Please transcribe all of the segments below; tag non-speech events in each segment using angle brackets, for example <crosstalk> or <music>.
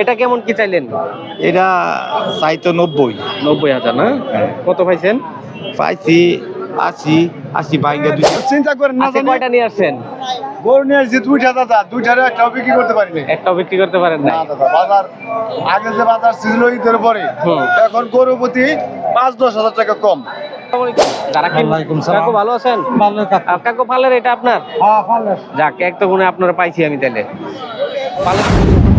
এটা কেমন কি চাইলেন? এটা চাইতো নব্বই। নব্বই হাজার না? হ্যাঁ। কত পাইছেন? পাইছি আশি আশি বাইঙ্গা দুই চিন্তা করেন না আজকে কয়টা নিয়ে আসছেন? গরু নিয়ে আসছি দুইটা দাদা দুইটারে একটাও বিক্রি করতে পারিনি একটাও বিক্রি করতে পারেন না না দাদা বাজার আগে যে বাজার ছিল ঈদের পরে। হুম। এখন গরু প্রতি পাঁচ দশ হাজার টাকা কম। যারা কি ওয়ালাইকুম সালাম। কাকু ভালো আছেন? কাকু। পালের এটা আপনার? যাক এক তো গুণে আপনারা পাইছি আমি তাহলে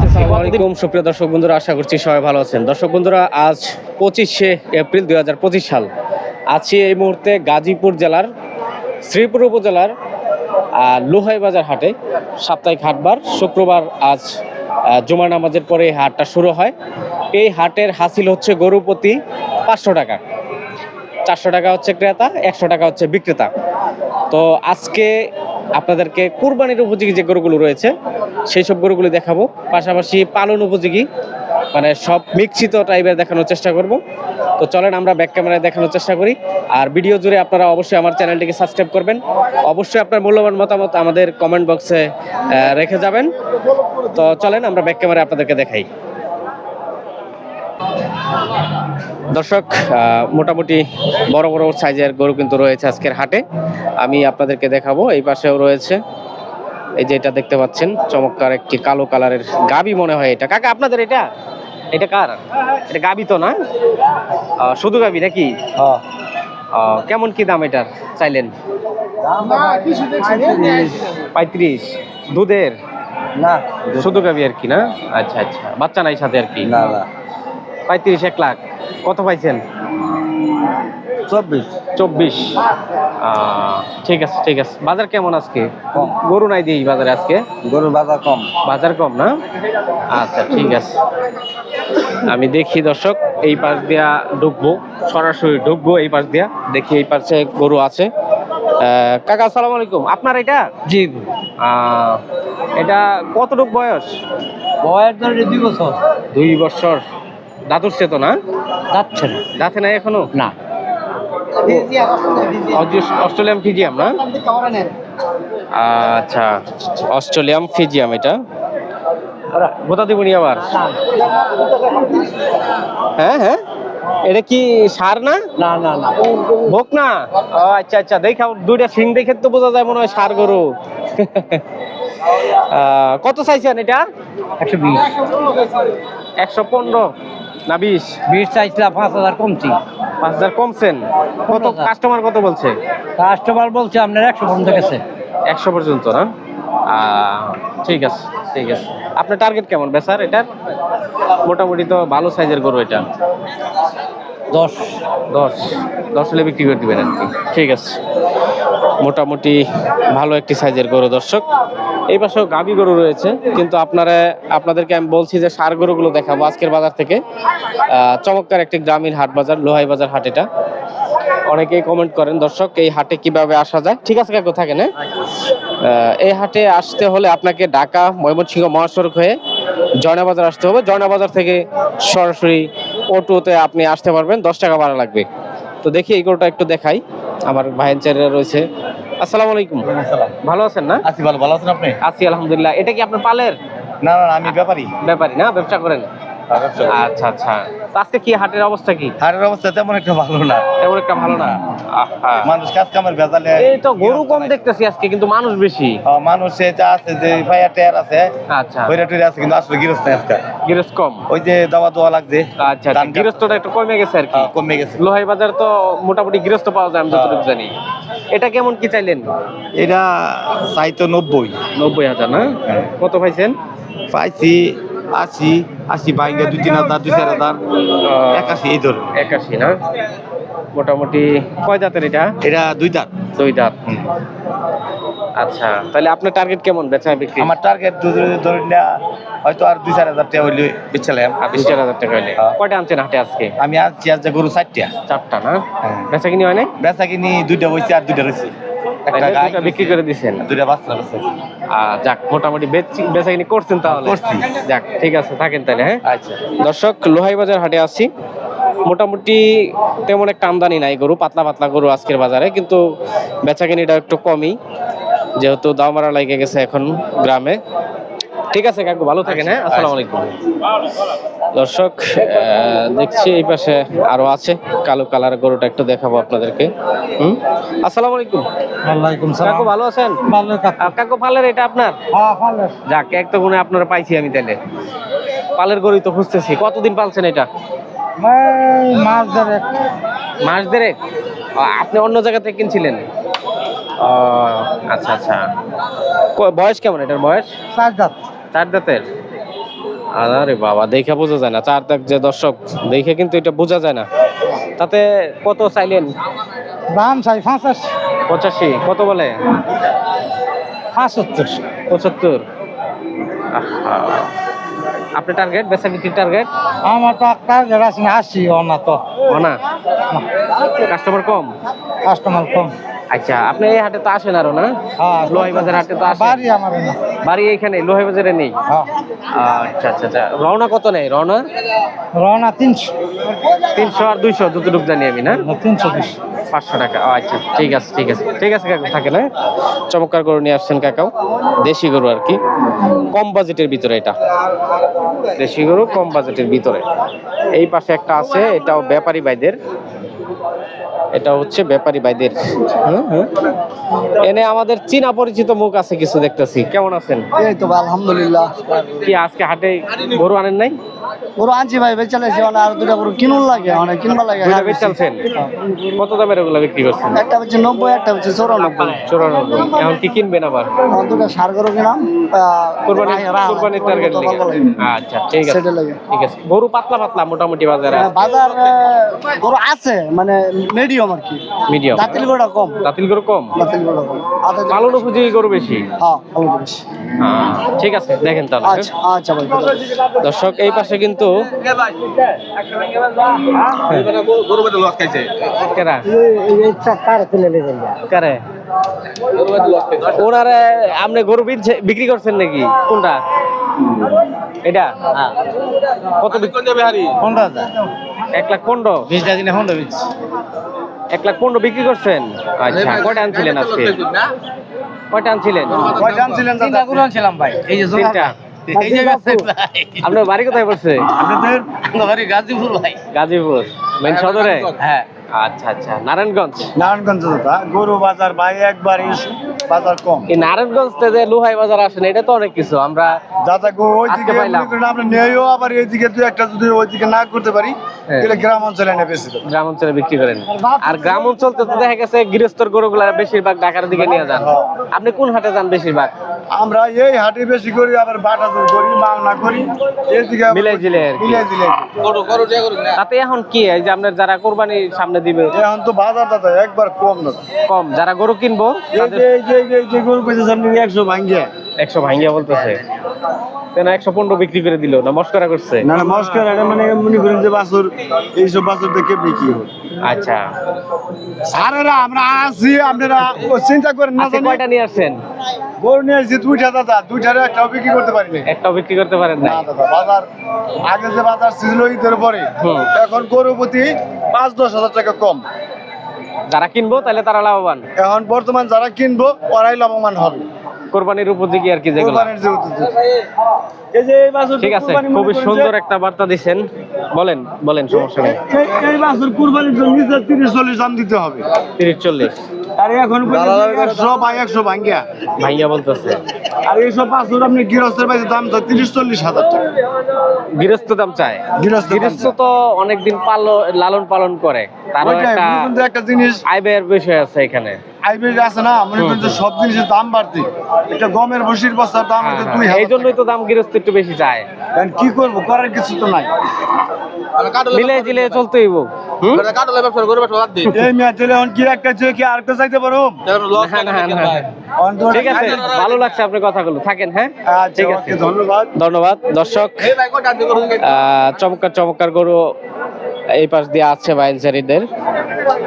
আসসালামাইকুম সুপ্রিয় দর্শক বন্ধুরা আশা করছি সবাই ভালো আছেন। দর্শক বন্ধুরা আজ পঁচিশে এপ্রিল দুই হাজার পঁচিশ সাল। আছি এই মুহূর্তে গাজীপুর জেলার শ্রীপুর উপজেলার লোহাই বাজার হাটে সাপ্তাহিক হাটবার শুক্রবার আজ জুমার নামাজের পরে এই হাটটা শুরু হয়। এই হাটের হাসিল হচ্ছে গরু প্রতি পাঁচশো টাকা। চারশো টাকা হচ্ছে ক্রেতা একশো টাকা হচ্ছে বিক্রেতা। তো আজকে আপনাদেরকে কুরবানির উপযোগী যে গরুগুলো রয়েছে, সেই সব গরুগুলো দেখাবো। পাশাপাশি পালন উপযোগী মানে সব মিক্সিত টাইপের দেখানোর চেষ্টা করব। তো চলেন আমরা ব্যাক ক্যামেরায় দেখানোর চেষ্টা করি। আর ভিডিও জুড়ে আপনারা অবশ্যই আমার চ্যানেলটিকে সাবস্ক্রাইব করবেন। অবশ্যই আপনার মূল্যবান মতামত আমাদের কমেন্ট বক্সে রেখে যাবেন। তো চলেন আমরা ব্যাক ক্যামেরায় আপনাদেরকে দেখাই। দর্শক মোটামুটি বড় বড় সাইজের গরু কিন্তু রয়েছে আজকের হাটে। আমি আপনাদেরকে দেখাবো এই পাশেও রয়েছে। এই যে এটা দেখতে পাচ্ছেন চমৎকার একটি কালো কালারের গাবি মনে হয় এটা। কাকা আপনাদের এটা? এটা কার? এটা গাবি তো না? শুধু গাবি নাকি? কেমন কি দাম এটার চাইলেন? পঁয়ত্রিশ। দুধের? না। শুধু গাবি আর কি না? আচ্ছা আচ্ছা। বাচ্চা নাই সাথে আর কি? না না। পঁয়ত্রিশ এক লাখ। কত পাইছেন? চব্বিশ। চব্বিশ। ঠিক আছে ঠিক আছে। বাজার কেমন আজকে? গরু নাই দিই বাজারে আজকে? গরুর বাজার কম। বাজার কম না? আচ্ছা ঠিক আছে। আমি দেখি দর্শক এই পাশ দিয়া ঢুকবো সরাসরি ঢুকবো এই পাশ দিয়া। দেখি এই পাশে গরু আছে। কাকা আসসালামু আলাইকুম। আপনার এটা? জি। এটা কতটুক বয়স? বয়স দুই বছর। দুই বছর। দাদুর সে তো না? যাচ্ছে না। দাঁতে নাই এখনও? না। অস্ট্রেলিয়াম ফিজিয়াম না? আচ্ছা অস্ট্রেলিয়াম ফিজিয়াম এটা। গোতা দিবনি আবার? হ্যাঁ হ্যাঁ। এটা কি সার না? না না না। ভোগ না? আচ্ছা আচ্ছা। দেখা দুইটা সিং দেখে তো বোঝা যায় মনে হয় সার গরু। কত চাইছেন এটা? একশো বিশ। একশো পনেরো। না বিশ। বিশ চাইছিলাম পাঁচ হাজার কমছি। পাঁচ হাজার কমছেন। কত কাস্টমার কত বলছে? কাস্টমার বলছে আপনার একশো পর্যন্ত গেছে। একশো পর্যন্ত না? ঠিক আছে ঠিক আছে। আপনার টার্গেট কেমন বেচার এটার? মোটামুটি তো ভালো সাইজের গরু এটা। দশ। দশ। দশ হলে বিক্রি করে দিবেন আর কি। ঠিক আছে। মোটামুটি ভালো একটি সাইজের গরু দর্শক। এই পাশেও গাভী গরু রয়েছে, কিন্তু আপনারা, আপনাদেরকে আমি বলছি যে সার গরুগুলো দেখাবো আজকের বাজার থেকে। চমৎকার একটি গ্রামীণ হাট বাজার, লোহাই বাজার হাট এটা। অনেকেই কমেন্ট করেন, দর্শক, এই হাটে কীভাবে আসা যায়? ঠিক আছে, কাকু, থাকেন হ্যাঁ? এই হাটে আসতে হলে আপনাকে ঢাকা, ময়মনসিংহ মহাসড়ক হয়ে জয়না বাজার আসতে হবে। জয়না বাজার থেকে সরাসরি অটোতে আপনি আসতে পারবেন, দশ টাকা ভাড়া লাগবে। তো দেখি এই গরুটা একটু দেখাই। আমার ভাইয়ের চেয়ারে রয়েছে। আসসালামু আলাইকুম। ভালো আছেন না? আছি ভালো ভালো আছেন আপনি? আছি আলহামদুলিল্লাহ। এটা কি আপনার পালের? না না আমি ব্যাপারী। ব্যাপারী না? ব্যবসা করেন? আচ্ছা আচ্ছা। তো আজকে কি হাটের অবস্থা কি? হাটের অবস্থা তেমন একটা ভালো না। তেমন একটা ভালো না? মানুষ কাজ কামের ভেজালে এই তো গরু কম দেখতেছি আজকে কিন্তু মানুষ বেশি। মানুষ এটা আছে যে ভাইয়া টেয়ার আছে আচ্ছা। ওইটা টুইরা আছে কিন্তু আসলে গিরস্ত আজকে। গিরস কম? ওই যে দাওয়া দোয়া লাগছে আচ্ছা আচ্ছা। গৃহস্থটা একটু কমে গেছে আর কি। কমে গেছে। লোহাই বাজার তো মোটামুটি গৃহস্থ পাওয়া যায় আমি যতটুকু জানি। এটা কেমন কি চাইলেন? এটা চাইতো নব্বই। নব্বই হাজার না? হ্যাঁ। কত পাইছেন? পাইছি আশি আশি বাইঙ্গা দুই তিন হাজার দুই চার হাজার। একাশি এই ধরুন। একাশি না? মোটামুটি কয় জাতের এটা? এটা দুই দাঁত দুই দাঁত আচ্ছা তাহলে আপনার টার্গেট কেমন বেচা বিক্রি? আমার টার্গেট ধরুন না হয়তো আর দুই চার হাজার টাকা হইলে বেচলাম আর বিশ চার হাজার টাকা হলে হ্যাঁ। কয়টা আনছেন হাটে আজকে? আমি আনছি আজ যে গরু চারটা। চারটা না? হ্যাঁ। বেচা কিনি হয় নাই? বেচা কিনি দুইটা বইছে আর দুইটা রয়েছে একটা গাই বিক্রি করে দিছেন। দুইটা বাচ্চা রয়েছে যাক মোটামুটি বেচি বেচা কিনি করছেন তাহলে। যাক ঠিক আছে থাকেন তাহলে হ্যাঁ? আচ্ছা। দর্শক লোহাই বাজার হাটে আছি মোটামুটি তেমন একটা আমদানি নাই গরু পাতলা পাতলা গরু আজকের বাজারে কিন্তু বেচাকিনিটা একটু কমই যেহেতু দাম মারা লেগে গেছে এখন গ্রামে। ঠিক আছে কাকু ভালো থাকেন হ্যাঁ? আসসালামু আলাইকুম। দর্শক দেখছি এই পাশে আরও আছে। কালো কালার গরুটা একটু দেখাবো আপনাদেরকে। হুম? আসসালামু আলাইকুম। ওয়ালাইকুম কাকু ভালো আছেন? ভালো আর কাকু পালের এটা আপনার? হ্যাঁ ভালো যাক এক তো গুণে আপনারা পাইছি আমি তাহলে পালের গরুই তো খুঁজতেছি। কতদিন পালছেন এটা? মাছ ধরে মাস দেড়েক? আপনি অন্য জায়গা থেকে কিনছিলেন? আচ্ছা আচ্ছা। বয়স কেমন এটার বয়স? দাঁত। চার দাঁতের আরে বাবা দেখে বোঝা যায় না। চার দাঁত যে দর্শক দেখে কিন্তু এটা বোঝা যায় না। তাতে কত চাইলেন? দাম চাই পঁচাশ। পঁচাশি কত বলে? পঁচাত্তর। পঁচাত্তর। আপনার টার্গেট বেচা বিক্রির টার্গেট আমার তো একটা আছে না আসি না তো না। কাস্টমার কম? কাস্টমার কম। আচ্ছা আপনি এই হাটে তো আসেন আরও না? হ্যাঁ লোহাই বাজার হাটে তো আসেন। বাড়ি আমার বাড়ি এইখানে লোহাই বাজারে নেই? হ্যাঁ। আচ্ছা আচ্ছা আচ্ছা। রওনা কত নেই রওনা? রওনা তিনশো। তিনশো আর দুইশো যতটুকু জানি আমি না? তিনশো বিশ পাঁচশো টাকা। আচ্ছা ঠিক আছে ঠিক আছে। ঠিক আছে কাকু থাকে না চমৎকার গরু নিয়ে আসছেন কাকাও। দেশি গরু আর কি। কম বাজেটের ভিতরে এটা। দেশি গরু কম বাজেটের ভিতরে। এই পাশে একটা আছে এটাও ব্যাপারী ভাইদের। এটা হচ্ছে ব্যাপারী ভাইদের হুম, হুম। এনে আমাদের চীনা পরিচিত মুখ আছে কিছু দেখতেছি। কেমন আছেন? এই তো আলহামদুলিল্লাহ। কি আজকে হাটে গরু আনেন নাই? গরু আনছি ভাই মানে আর দুটা গরু কিনুন লাগে কিনবা লাগে দুইটা বেচ চালছেন কত দামের ওগুলো বিক্রি করছেন? একটা হচ্ছে নব্বই একটা হচ্ছে চৌরানব্বই। চুরানব্বই। এখন কি কিনবেন আবার? দুটা সার গরু কিনাম কোরবানি কোরবানির টার্গেট আচ্ছা ঠিক আছে। সেটা লাগে। ঠিক আছে। গরু পাতলা পাতলা মোটামুটি বাজারে হ্যাঁ, বাজার গরু আছে মানে মিডিয়াম আর কি। মিডিয়াম দাঁতিল গরুটা কম। দাতিল গরু কম? দাঁতিল গরুটা কম। পালন উপযোগী গরু বেশি? হ্যাঁ বেশি। হ্যাঁ, ঠিক আছে দেখেন তাহলে হ্যাঁ? আচ্ছা আচ্ছা ভাই। দর্শক এই পাশে কিন্তু কেরা? কারে? ওনারে আপনি গরু বিক্রি করছেন নাকি? কোনটা? এটা? কত বিক- কোনটা আছে এক লাখ পনেরো? বিশটা দিনে হোন্ডা বিচ এক লাখ পনেরো বিক্রি করছেন? আচ্ছা কয়টা আনছিলেন আজকে? কয়টা আনছিলেন? কয়টা আনছিলেন দাদা? গরু আনছিলাম ভাই। এই যে তিনটা। এই যে আপনার বাড়ি কোথায় পড়ছে? আপনাদের বাড়ি গাজীপুর ভাই। গাজীপুর। মেন সদরে? হ্যাঁ। আচ্ছা আচ্ছা। নারায়ণগঞ্জ? নারায়ণগঞ্জ গরু বাজার ভাই একবার বাজার কম। এই নারায়ণগঞ্জ থেকে লোহাই বাজার আসেন এটা তো অনেক কিছু। আমরা দাদা গো আমরা নেইও আবার এইদিকে দুই একটা যদি ওইদিকে না করতে পারি হ্যাঁ। তাহলে গ্রাম অঞ্চলে এনে বেশি গ্রাম অঞ্চলে বিক্রি করেন। আর গ্রাম অঞ্চল তো দেখা গেছে গৃহস্থর গরুগুলা বেশিরভাগ ঢাকার দিকে নিয়ে যান। আপনি কোন হাটে যান বেশিরভাগ? আমরা এই হাটে বেশি করি আবার বাটা দূর করি মাংনা করি এইদিকে আবার- মিলাই জিলাই আর কি। মিলাই জিলাই তাতে এখন কি এই যে আপনার যারা কোরবানি সামনে দিবে? এখন তো বাজার দাদা একবার কম দাদা। কম। যারা গরু কিনবো এই যে এই যে- গরু পেয়েছে সামনে একশো ভাঙ্গিয়া। একশো ভাঙ্গিয়া বলতেছে। কেন একশো পনেরো বিক্রি করে দিল? না মস্করা করছে? না না মস্কার এটা মানে মনে করেন যে বাছর এইসব বাছর দেখে বিক্রি আচ্ছা। স্যারেরা আমরা আসি আপনারা চিন্তা করেন না জানি। কয়টা নিয়ে আসছেন? গরু নিয়ে আসছি দুইটা দাদা। দুইটার একটাও বিক্রি করতে পারিনি। একটাও বিক্রি করতে পারেন না না দাদা বাজার আগে যে বাজার ছিল ঈদের পরে। এখন গরু প্রতি পাঁচ দশ হাজার টাকা কম। যারা কিনবো তাহলে তারা লাভবান। এখন বর্তমান যারা কিনবো ওরাই লাভবান হবে। কোরবানির উপযোগী আর কি যেগুলো। ঠিক আছে খুবই সুন্দর একটা বার্তা দিচ্ছেন বলেন বলেন সমস্যা নেই। এই- বাছর কুরবানির জন্য তিরিশ চল্লিশ দাম দিতে হবে। তিরিশ চল্লিশ। আর এখন একশো ভাঙ্গিয়া। ভাইয়া বলতেছে। আর এইসব বাছর আপনি গৃহস্থের বাইরে দাম তো তিরিশ চল্লিশ হাজার টাকা। গৃহস্থ দাম চায়। গৃহস্থ গৃহস্থ তো অনেকদিন পালো লালন পালন করে। তারও ওইটাই, একটা জিনিস আয় বিষয় আছে এখানে। আইবের আছে না মনে করেন যে সব জিনিসের দাম বাড়তি। এটা গমের বসির বস্তার দাম হচ্ছে দুই হ্যাঁ, এই জন্যই তো দাম গৃহস্থ একটু বেশি চায়। এখন কি করব করার কিছু তো নাই। মিলে জিলে চলতেই হোক হুম? এই মেয়ে ছেলে এখন কি একটা চেয়ে কি আর চাইতে পারো? না, না, না, না। ঠিক আছে ভালো লাগছে আপনার কথাগুলো। থাকেন হ্যাঁ? আচ্ছা ঠিক আছে। ধন্যবাদ। ধন্যবাদ দর্শক। চমৎকার চমৎকার গরু এই পাশ দিয়ে আছে বাইনসারিদের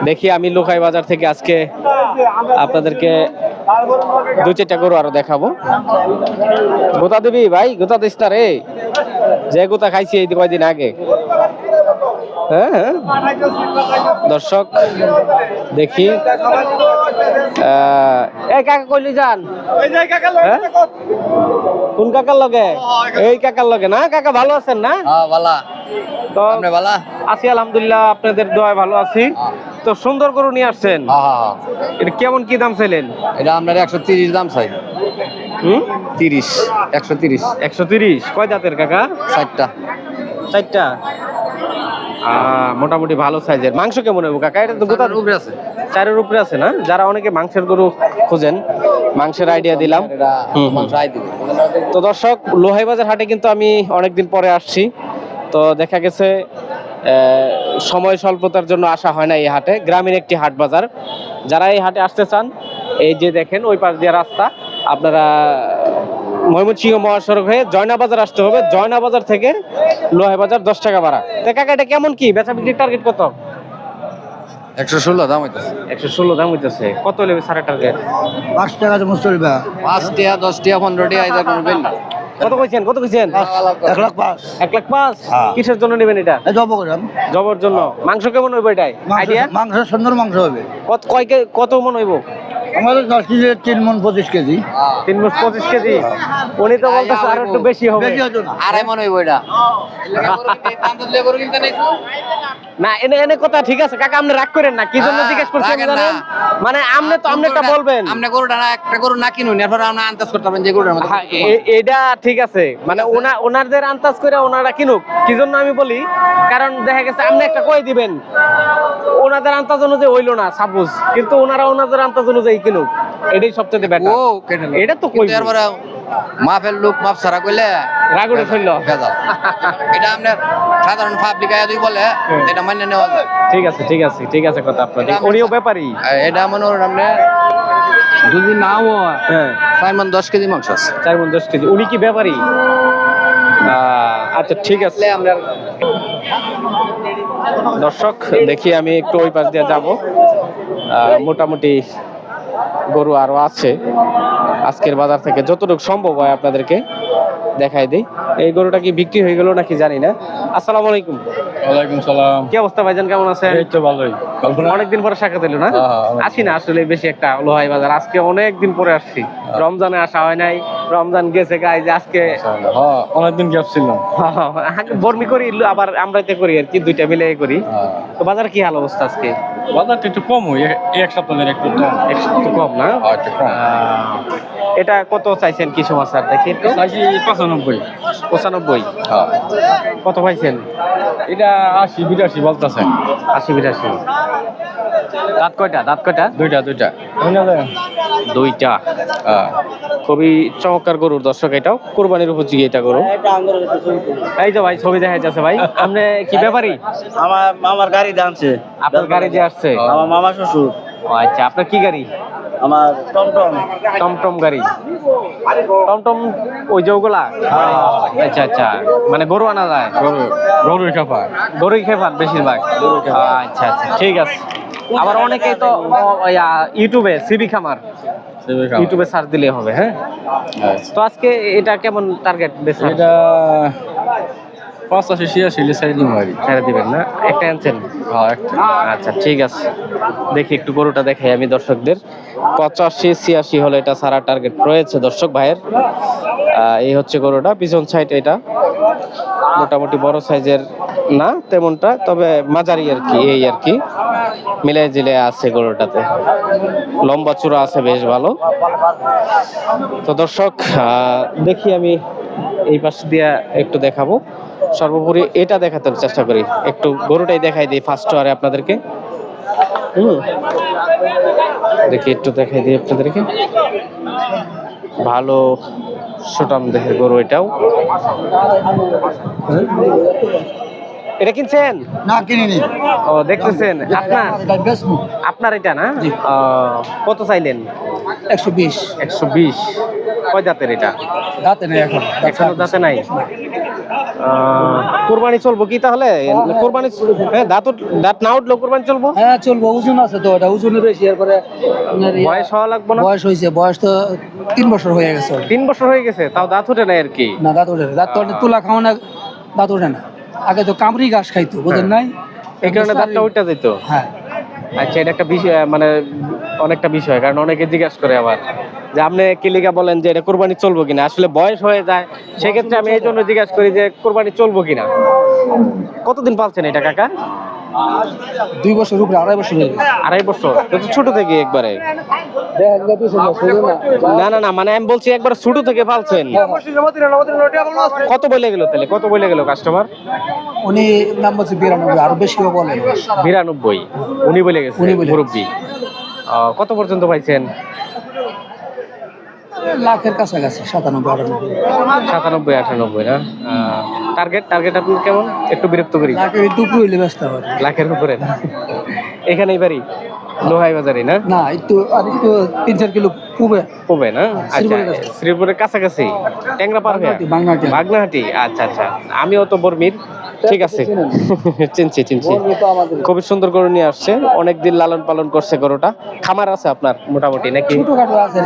দেখি আমি লোকাই বাজার থেকে আজকে আপনাদেরকে দু চারটা গরু আরও দেখাবো। গোতা দিবি ভাই? গোতা দিস না রে। যে গোতা খাইছি এই কয়দিন আগে। হ্যাঁ হ্যাঁ। দর্শক দেখি। এই কাকা কইলি যান। হ্যাঁ? কোন কাকার লগে? এই কাকার লগে না? কাকা ভালো আছেন না? হ্যাঁ বালা তো আছি আলহামদুলিল্লাহ আপনাদের দোয়ায় ভালো আছি। তো সুন্দর করে নিয়ে আসছেন। এটা কেমন কি দাম চাইলেন? এটা আপনার একশো তিরিশ দাম চাই। হুম? তিরিশ একশো তিরিশ। একশো তিরিশ? কয় জাতের কাকা? চারটা। আহ, মোটামুটি ভালো সাইজের। মাংস কেমন হইব কাকা? এটা তো গোটা কোথার উপরে আছে। চারের উপরে আছে না? যারা অনেকে মাংসের গরু খোঁজেন মাংসের আইডিয়া দিলাম। তো দর্শক লোহাই বাজার হাটে কিন্তু আমি অনেকদিন পরে আসছি। তো দেখা গেছে সময় স্বল্পতার জন্য আসা হয় না এই হাটে। গ্রামীণ একটি হাট বাজার। যারা এই হাটে আসতে চান এই যে দেখেন ওই পাশ দিয়ে রাস্তা আপনারা ময়মনসিংহ মহাসড়ক হয়ে জয়না বাজার আসতে হবে। জয়না বাজার থেকে লোহাই বাজার দশ টাকা ভাড়া। তো কাকা এটা কেমন কি? বেচা বিক্রির টার্গেট কত? একশো ষোলো দাম হইতেছে। একশো ষোলো দাম হইতেছে। কত নেবে সাড়ে টার্গেট পাঁচ টাকা যেমন চলবে। পাঁচ টিয়া দশ টিয়া পনেরো টিয়া এটা করবেন না। কত কইছেন? কত কইছেন? এক লাখ পাঁচ। এক লাখ পাঁচ। হ্যাঁ। কিসের জন্য নেবেন এটা? এই জব করেন জবর জন্য। মাংস কেমন হইব এটাই আইডিয়া? মাংস সুন্দর মাংস হবে। কত কয় কে- কত মন হইব? আমাদের দশ কেজি তিন মন পঁচিশ কেজি। তিন মাস পঁচিশ কেজি? উনি তো বলতেছে আরও একটু বেশি হবে। বেশি হতো না। আড়াই মনে হইব এটা। <laughs> না এনে এনে কথা ঠিক আছে। কাকা আপনি রাগ করেন না। কি জন্য জিজ্ঞেস করছি আপনি রাগেন না। জানেন? মানে আপনি তো আপনি একটা বলবেন। আপনি গরুটা একটা গরু না কিনুন এরপর আপনি আন্দাজ করতে পারবেন যে গরুটার মধ্যে হ্যাঁ, এটা ঠিক আছে। মানে ওনা আন্দাজ করে ওনারা কিনুক। কি জন্য আমি বলি? কারণ দেখা গেছে আপনি একটা কই দিবেন? ওনাদের আন্দাজ অনুযায়ী হইল না সাপোজ কিন্তু ওনারা ওনাদের আন্দাজ অনুযায়ী কিনুক। এটাই সবচেয়ে বেটার। ও এটা তো। এরপরে মাপের লোক মাফ ছাড়া করলে রাগুড়ে ফেলল। ভেজাল। এটা আপনার সাধারণ পাবলিক দুই বলে হ্যাঁ। এটা মান্য নেওয়া যায়। ঠিক আছে ঠিক আছে ঠিক আছে কথা আপনার উনিও ব্যাপারী। এটা মনে করেন আপনি যদি নাও হয় হ্যাঁ। ছয় মন দশ কেজি মাংস আছে। চার মন দশ কেজি। উনি কি ব্যাপারী? আচ্ছা ঠিক আছে। আপনার দর্শক দেখি আমি একটু ওই পাশ দিয়ে যাব। মোটামুটি গরু আরও আছে। আজকের বাজার থেকে যতটুকু সম্ভব হয় আপনাদেরকে দেখাই দিই। এই গরুটা কি বিক্রি হয়ে গেল নাকি জানি না। আসসালামু আলাইকুম। ওয়ালাইকুম সালাম। কি অবস্থা ভাইজান কেমন আছেন? এই তো ভালোই। কল্পনা অনেকদিন পরে সাক্ষাৎ এলো না? হ্যাঁ, হ্যাঁ, অনেক। আসি না আসলে বেশি একটা লোহাই বাজার। আজকে অনেক দিন পরে আসছি। হ্যাঁ। রমজানে আসা হয় নাই। রমজান গেছে গাই যে আজকে হ্যাঁ অনেকদিন গ্যাপ ছিলাম বর্মি করি আবার আমরাতে করি আর কি দুইটা মিলে করি। হ্যাঁ। তো বাজার কি হাল অবস্থা আজকে? বাজারটা একটু কম হয় এ- এক সপ্তাহের একটু কম। একটু কম না? হ্যাঁ, একটু কম। এটা কত চাইছেন কি সমস্যা দেখি একটু। চাইছি পঁচানব্বই। পঁচানব্বই? হ্যাঁ। কত পাইছেন? এটা আশি বিরাশি বলতেছে। আশি বিরাশি। দাঁত কয়টা? দাঁত কয়টা? দুইটা দুইটা। দুইটা হ্যাঁ। খুবই চমৎকার গরুর দর্শক এটাও। কোরবানির উপযোগী এটা গরু। এই যে ভাই ছবি দেখা যাচ্ছে ভাই। আপনি কি ব্যাপারী? আমার আমার গাড়ি দামছে আপনার গাড়ি দিয়ে আসছে? আমার মামা শ্বশুর। ও আচ্ছা আপনার কি গাড়ি? আমার টমটম। টমটম গাড়ি। টমটম ওই যে ওগুলা? আচ্ছা আচ্ছা। মানে গরু আনা যায়? গরু গরুর খাপা গরুই খেয়ে বেশিরভাগ? আচ্ছা আচ্ছা ঠিক আছে। আবার অনেকেই তো ইউটিউবে সিবি খামার। ইউটিউবে সার্চ দিলে হবে হ্যাঁ? তো আজকে এটা কেমন টার্গেট বেশি এটা পঁচাশি ছিয়াশি লিসাই দিন বাড়ি ছেড়ে দিবেন না? একটা আনছেন হ্যাঁ একটা। আচ্ছা ঠিক আছে। দেখি একটু গরুটা দেখাই আমি দর্শকদের। পঁচাশি ছিয়াশি হলে এটা সারা টার্গেট রয়েছে দর্শক ভাইয়ের। এই হচ্ছে গরুটা পিছন সাইড এটা। মোটামুটি বড় সাইজের না তেমনটা তবে মাঝারি আর কি এই আর কি। মিলে জিলে আছে গরুটাতে। লম্বা চূড়া আছে বেশ ভালো। তো দর্শক দেখি আমি এই পাশ দিয়ে একটু দেখাবো। সর্বোপরি এটা দেখাতে চেষ্টা করি। একটু গরুটাই দেখাই দিই ফার্স্ট আরে আপনাদেরকে। হুম। দেখি একটু দেখাই দিই আপনাদেরকে। ভালো সুটাম দেখে গরু এটাও। এটা কিনছেন? না কিনিনি। ও দেখতেছেন? আপনার? আপনার এটা না? কত চাইলেন? একশো বিশ। একশো বিশ। কয় জাতের এটা? দাঁতে নেই এখন। এখনও দাঁতে নাই? কোরবানি চলবো কি তাহলে? কোরবানি হ্যাঁ দাঁত দাঁত না উঠলেও কোরবানি চলবো? হ্যাঁ চলবো ওজন আছে তো এটা ওজনে বেশি এরপরে বয়স হওয়া লাগবো না? বয়স হয়েছে বয়স তো তিন বছর হয়ে গেছে। তিন বছর হয়ে গেছে তাও দাঁত উঠে নাই আর কি? না দাঁত ওঠে না। দাঁত তো তুলা খাওয়া না দাঁত ওঠে না। আগে তো কামড়ি ঘাস খাইতো বুঝেন নাই? এই কারণে দাঁতটা উঠে যেত হ্যাঁ। আচ্ছা এটা একটা বিষয় মানে অনেকটা বিষয় কারণ অনেকে জিজ্ঞাসা করে আবার। যে আপনি কিলিকা বলেন যে এটা কোরবানি চলবো কিনা? আসলে বয়স হয়ে যায় সেক্ষেত্রে আমি এই জন্য জিজ্ঞাসা করি যে কোরবানি চলবো কিনা? কতদিন পালছেন এটা কাকা? দুই বছর উপরে আড়াই বছর আড়াই বছর। ছোট থেকে একবারে? না। না না মানে আমি বলছি একবার ছোট থেকে পালছেন। কত বলে গেল তাহলে? কত বলে গেল কাস্টমার উনি নাম বলছে বিরানব্বই আরও বেশিও বলেন বিরানব্বই। উনি বলে গেছে মুরব্বী। কত পর্যন্ত পাইছেন? লাখের কাছাকাছি সাতানব্বই আটানব্বই। সাতানব্বই আটানব্বই না? টার্গেট টার্গেট আপনার কেমন? একটু বিরক্ত করি। লাখের দুপুর হইলে ব্যস্ত হবে লাখের উপরে না? এখানেই বাড়ি? লোহাই বাজারে না? না একটু আর একটু তিন চার কিলো পুবে কবে না? আচ্ছা শ্রীপুরের কাছাকাছি। ট্যাংরা পার হয়ে? বাগনাহাটি। বাগনাহাটি আচ্ছা আচ্ছা। আমিও তো বর্মির। ঠিক আছে। চিনছি <laughs> চিনছি খুবই সুন্দর গরু নিয়ে আসছে। অনেকদিন লালন পালন করছে গরুটা। খামার আছে আপনার মোটামুটি নাকি? ছোটখাটো আছে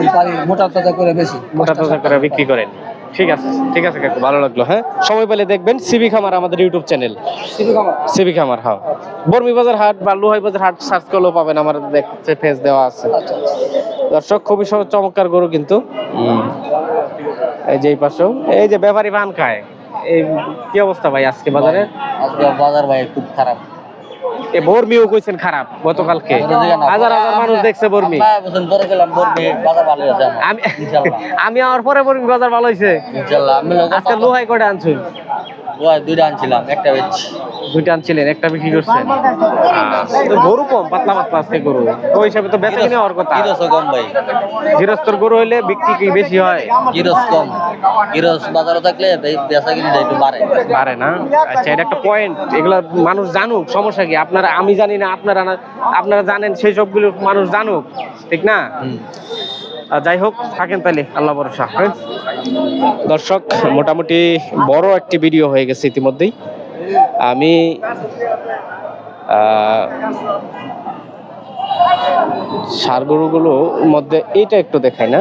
মোটা তাজা করে বেশি। মোটা তাজা করে বিক্রি করেন। ঠিক আছে ঠিক আছে কাকু ভালো লাগল হ্যাঁ? সময় পেলে দেখবেন সিবি খামার আমাদের ইউটিউব চ্যানেল। সিবি খামার? হ্যাঁ। বর্মি বাজার হাট বা লোহাই বাজার হাট সার্চ করলেও পাবেন আমার দেখতে পেজ দেওয়া আছে। দর্শক খুবই চমৎকার গরু কিন্তু। এই যে এই পাশেও এই যে ব্যাপারী পান খায় এই কি অবস্থা ভাই আজকে বাজারে? আজকে বাজার ভাই খুব খারাপ। এ বর্মিও কইছেন খারাপ গতকালকে। হাজার হাজার মানুষ দেখছে বর্মি। আমি আমার পরে বর্মি বাজার ভালো হয়েছে। আজকে লোহাই করে আনছুন? দুইটা আনছিলাম একটা বেচছি। দুইটা আনছিলেন একটা বিক্রি করছেন? গরু কম পাতলা পাতলা আজকে গরু। ওই হিসাবে তো বেচা কিনে হওয়ার কথা। কিরস কম ভাই। গৃহস্থর গরু হইলে বিক্রি কি বেশি হয়? কম। কিরস বাজারে থাকলে বে- বেচা কিনিটা একটু বাড়ে। পারে না? আচ্ছা এটা একটা পয়েন্ট এগুলো মানুষ জানুক সমস্যা কি? আপনারা আমি জানি না আপনারা আপনারা জানেন সেই সবগুলো মানুষ জানুক ঠিক না? যাই হোক থাকেন তাহলে আল্লাহ ভরসা। হ্যাঁ? দর্শক মোটামুটি বড় একটি ভিডিও হয়ে গেছে ইতিমধ্যেই। আমি আহ, ষাঁড় গরুগুলোর মধ্যে এইটা একটু দেখাই না।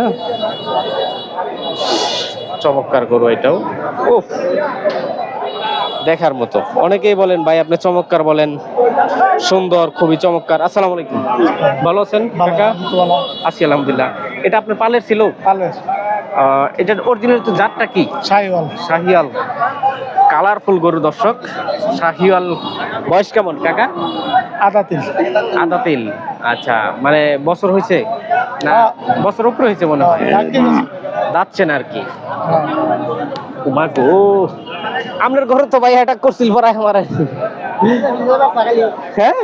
চমৎকার গরু এটাও। উফ দেখার মতো। অনেকেই বলেন ভাই আপনি চমৎকার বলেন। সুন্দর খুবই চমৎকার। আসসালামু আলাইকুম। ভালো আছেন কাকা? আছি আলহামদুলিল্লাহ। এটা আপনার পালের ছিল? আহ, এটার অরিজিনাল তো জাতটা কি? সাইওয়াল শাহিয়াল কালারফুল গরু দর্শক। শাহিয়াল বয়স কেমন কাকা? আদা তিল। আদা তিল। আচ্ছা মানে বছর হয়েছে? না বছর উপরে হয়েছে মনে হয়? যাচ্ছেন আর কি। উমা গো। আপনার ঘরে তো ভাই অ্যাটাক করছিল পরে আমার। হ্যাঁ?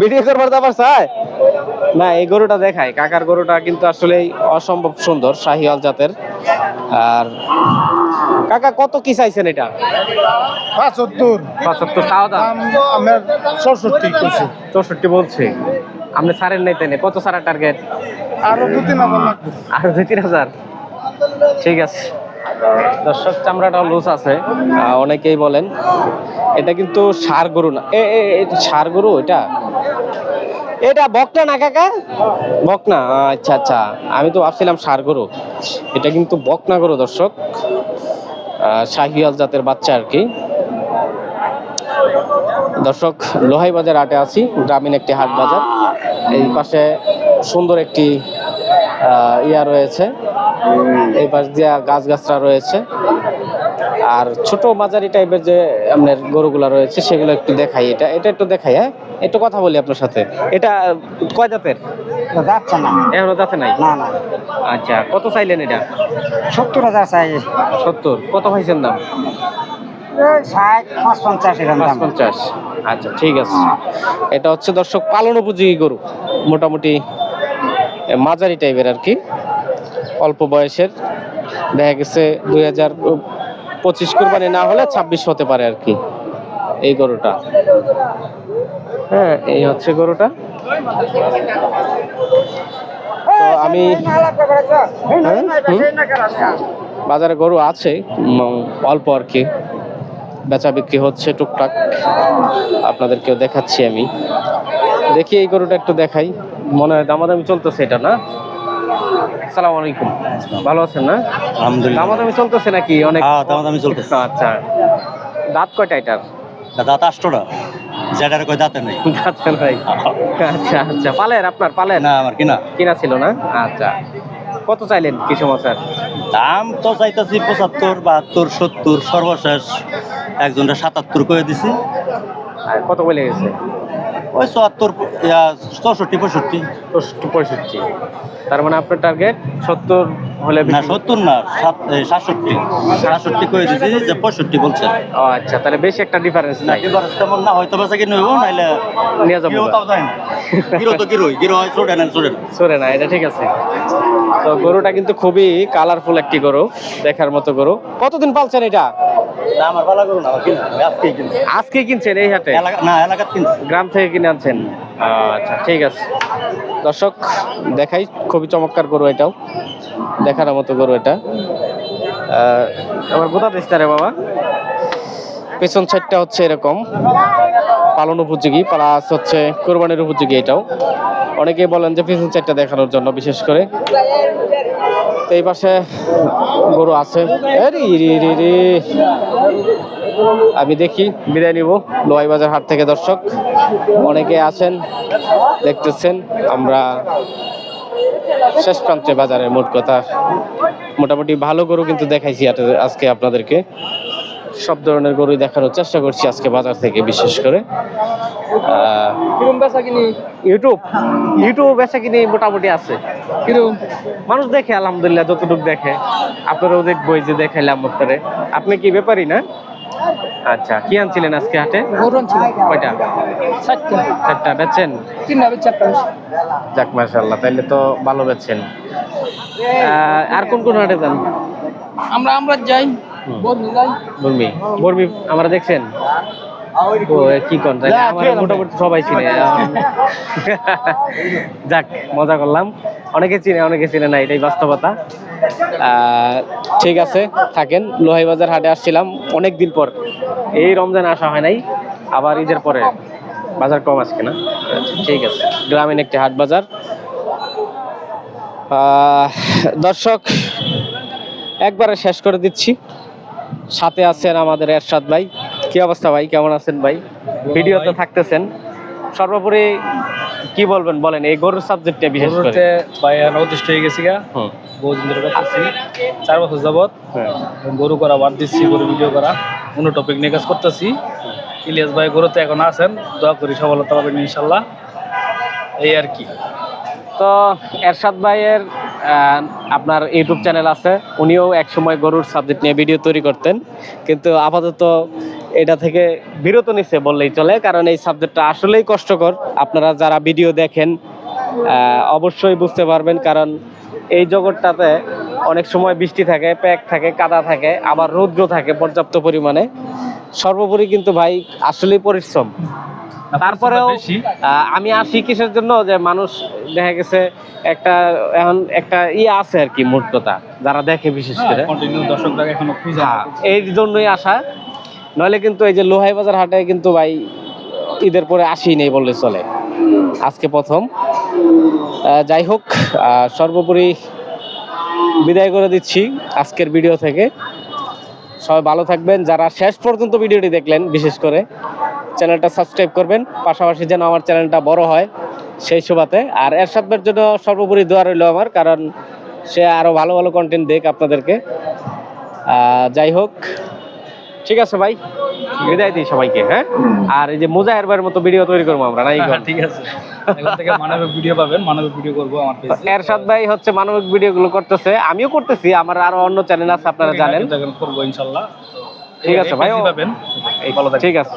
ভিডিও করবার দাবার চায়? না এই গরুটা দেখায় কাকার গরুটা কিন্তু আসলে অসম্ভব সুন্দর শাহিয়াল জাতের। আর কাকা কত কি চাইছেন এটা? পাঁচাত্তর। পঁচাত্তর চাওয়া দাম? দাম চৌষট্টি করছে চৌষট্টি বলছে। আপনি ছাড়েন নাই তাই কত সারা টার্গেট আরও দু তিন হাজার লাগবে। আর দুই তিন হাজার? ঠিক আছে। দর্শক চামড়াটা লুজ আছে অনেকেই বলেন। এটা কিন্তু সার গরু না। এ সার গরু এটা? এটা বকনা না কাকা? বকনা? আচ্ছা আচ্ছা। আমি তো ভাবছিলাম সার গরু। এটা কিন্তু বকনা গরু দর্শক। শাহিয়াল জাতের বাচ্চা আর কি। দর্শক, লোহাই বাজার হাটে আছি, গ্রামীণ একটি হাট বাজার। এই পাশে সুন্দর একটি ইয়া রয়েছে। এই পাশ দিয়া গাছগাছরা রয়েছে। আর ছোট মাঝারি টাইপের যে আপনার গরুগুলা রয়েছে সেগুলো একটু দেখাই এটা। এটা একটু দেখাই হ্যাঁ? একটু কথা বলি আপনার সাথে। এটা কয় জাতের? যাচ্ছে না এখনও জাতে নাই? না না। আচ্ছা কত চাইলেন এটা? সত্তর হাজার চাই। সত্তর। কত পাইছেন দাম? আচ্ছা ঠিক আছে। এটা হচ্ছে দর্শক পালন উপযোগী গরু। মোটামুটি মাঝারি টাইপের আর কি। অল্প বয়সের, দেখা গেছে দুই হাজার পঁচিশ কোরবানি না হলে ছাব্বিশ হতে পারে আর কি, এই গরুটা। হ্যাঁ এই হচ্ছে গরুটা। তো আমি? বাজারে গরু আছে অল্প আর কি, বেচা বিক্রি হচ্ছে টুকটাক। আপনাদেরকেও দেখাচ্ছি আমি। দেখি এই গরুটা একটু দেখাই। মনে হয় দামাদামি চলতেছে এটা, না? সালাম আলাইকুম। ভালো আছেন না? আলহামদুলিল্লাহ। দামাদামি চলতেছে নাকি? অনেক হ্যাঁ, দামাদামি চলতেছে। আচ্ছা। দাঁত কয়টা এটার? দাঁত আষ্টটা যেটার কই দাঁতে নেই। <laughs> দাঁতে নাই। আচ্ছা আচ্ছা। পালের আপনার পালের? না আমার কিনা। কিনা ছিল না? আচ্ছা। কত চাইলেন কি সমস্যার দাম তো চাইতেছি পঁচাত্তর বাহাত্তর সত্তর সর্বশেষ একজনটা সাতাত্তর করে দিছি। আর কত বলে গেছে? ওই চুয়াত্তর চৌষট্টি পঁয়ষট্টি। পঁয়ষট্টি পঁয়ষট্টি। তার মানে আপনার টার্গেট সত্তর হলে না সত্তর না সাতষট্টি। সাতষট্টি করে দিছি যে পঁয়ষট্টি বলছে। ও আচ্ছা তাহলে বেশি একটা ডিফারেন্স না নাই। এবার তেমন না হয়তো বেচা কিনে হইব নাইলে নিয়ে যাব তাও যায় না। গিরো তো গিরোই গিরো হয় ছোটে না ছোটে সরে না এটা ঠিক আছে। তো গরুটা কিন্তু খুবই কালারফুল একটি গরু দেখার মতো গরু। কতদিন পালছেন এটা? না আমার ভালো করুন আমার কিনা আমি আজকেই কিনছি আজকে কিনছেন এই হাটে? না এলাকাত কিনছি গ্রাম থেকে কিনে আনছেন? আচ্ছা ঠিক আছে। দর্শক দেখাই খুবই চমৎকার গরু এটাও। দেখার মতো গরু এটা। আমার গোটা দিস রে বাবা? পেছন সাইডটা হচ্ছে এরকম। পালন উপযোগী প্লাস হচ্ছে কোরবানির উপযোগী এটাও। অনেকেই বলেন যে পেছন সাইডটা দেখানোর জন্য বিশেষ করে। এই পাশে গরু আছে। আমি দেখি, বিদায় নিব লোহাই বাজার হাট থেকে দর্শক। অনেকে আছেন, দেখতেছেন, আমরা শেষ প্রান্তে বাজারের মোট কথা। মোটামুটি ভালো গরু কিন্তু দেখাইছি আজকে আপনাদেরকে। সব ধরনের গরুই দেখানোর চেষ্টা করছি আজকে বাজার থেকে বিশেষ করে। ইউটিউব ইউটিউব বেচা কিনি মোটামুটি আছে। কীরকম মানুষ দেখে আলহামদুলিল্লাহ যতটুকু দেখে। আপনারাও দেখব এই যে দেখাইলাম আপনারে। আপনি কি ব্যাপারই না? আচ্ছা কি আনছিলেন আজকে হাটে? কয়টা? চারটা। বেচছেন যাক মাশাআল্লাহ তাইলে তো ভালো বেচছেন আর কোন কোন হাটে যান? আমরা আমরা যাই। বর্মি বর্মি। আমরা দেখছেন? কি কোন মোটামুটি সবাই চিনে। যাক মজা করলাম। অনেকে চিনে অনেকে চিনে না এটাই বাস্তবতা। ঠিক আছে থাকেন। লোহাই বাজার হাটে আসছিলাম অনেক দিন পর। এই রমজান আসা হয় নাই আবার ঈদের পরে। বাজার কম আজকে না? ঠিক আছে গ্রামীণ একটি হাট বাজার। আহ, দর্শক একবারে শেষ করে দিচ্ছি। সাথে আছেন আমাদের এরশাদ ভাই। কি অবস্থা ভাই? কেমন আছেন ভাই? ভিডিও ভিডিওতে থাকতেছেন। সর্বোপরি কি বলবেন বলেন এই গরুর সাবজেক্টে বিশেষ করে। ভাই অতিষ্ঠ হয়ে গেছি গা। হুম, বহুদিন ধরে করতেছি। চার বছর যাবত হ্যাঁ। গরু করা বাদ দিচ্ছি গরু ভিডিও করা। অন্য টপিক নিয়ে কাজ করতেছি। ইলিয়াস ভাই গরুতে এখন আছেন। দোয়া করি সফলতা পাবেন ইনশাল্লাহ। এই আর কি। তো এরশাদ ভাইয়ের আপনার ইউটিউব চ্যানেল আছে, উনিও একসময় গরুর সাবজেক্ট নিয়ে ভিডিও তৈরি করতেন। কিন্তু আপাতত এটা থেকে বিরত নিচ্ছে বললেই চলে, কারণ এই সাবজেক্টটা আসলেই কষ্টকর। আপনারা যারা ভিডিও দেখেন অবশ্যই বুঝতে পারবেন, কারণ এই জগৎটাতে অনেক সময় বৃষ্টি থাকে, প্যাক থাকে, কাদা থাকে, আবার রৌদ্র থাকে পর্যাপ্ত পরিমাণে। সর্বোপরি কিন্তু ভাই, আসলেই পরিশ্রম। তারপরেও আমি আসি কিসের জন্য? যে মানুষ দেখা গেছে একটা এখন একটা ইয়ে আছে আর কি মোট কথা যারা দেখে বিশেষ করে। এখনও খুঁজে হ্যাঁ, এই জন্যই আসা। নইলে কিন্তু এই যে লোহাই বাজার হাটে কিন্তু ভাই ঈদের পরে আসি নেই বললে চলে। আজকে প্রথম। যাই হোক সর্বোপরি বিদায় করে দিচ্ছি আজকের ভিডিও থেকে। সবাই ভালো থাকবেন। যারা শেষ পর্যন্ত ভিডিওটি দেখলেন বিশেষ করে চ্যানেলটা সাবস্ক্রাইব করবেন। পাশাপাশি যেন আমার চ্যানেলটা বড় হয় সেই সুবাতে আর এরশাদের জন্য সর্বোপরি দোয়া রইল আমার কারণ সে আরও ভালো ভালো কন্টেন্ট দেখ আপনাদেরকে। যাই হোক ঠিক আছে ভাই? বিদায় দিই সবাইকে হ্যাঁ? আর এই যে মুজাহের ভাইয়ের মতো ভিডিও তৈরি করব আমরা নাই হ্যাঁ, ঠিক আছে। এখন থেকে মানবিক ভিডিও পাবেন মানবিক ভিডিও করব আমার পেজে এরশাদ ভাই হচ্ছে মানবিক ভিডিও গুলো করতেছে আমিও করতেছি আমার আরও অন্য চ্যানেল আছে আপনারা জানেন। করব ইনশাল্লাহ। ঠিক আছে ভাই, ঠিক আছে।